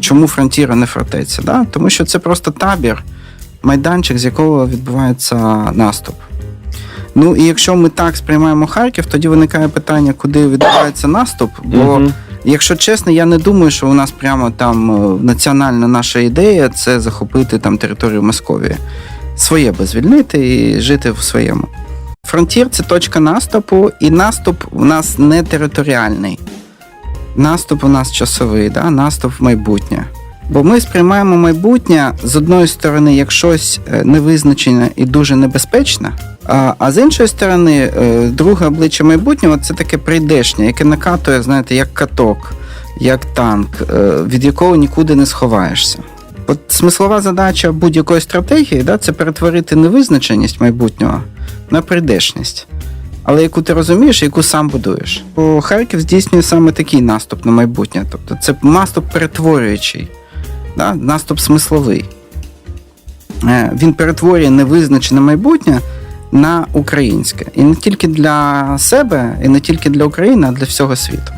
чому фронтір, а не фортеця? Да? Тому що це просто табір, майданчик, з якого відбувається наступ. Ну і якщо ми так сприймаємо Харків, тоді виникає питання, куди відбувається наступ. Бо, Мгм. якщо чесно, я не думаю, що у нас прямо там е, національна наша ідея це захопити там територію Московії. Своє би звільнити і жити в своєму. Фронтір це точка наступу, і наступ у нас не територіальний. Наступ у нас часовий, да? наступ в майбутнє. Бо ми сприймаємо майбутнє з одної сторони як щось е, невизначене і дуже небезпечне, а, з іншої сторони, е, друге обличчя майбутнього це таке прийдешнє, яке накатує, знаєте, як каток, як танк, е, від якого нікуди не сховаєшся. От смислова задача будь-якої стратегії да, це перетворити невизначеність майбутнього на прийдешність. Але яку ти розумієш, яку сам будуєш. Бо Харків здійснює саме такий наступ на майбутнє. Тобто це наступ перетворюючий, да? наступ смисловий. Е, Він перетворює невизначене майбутнє на українське. І не тільки для себе, і не тільки для України, а для всього світу.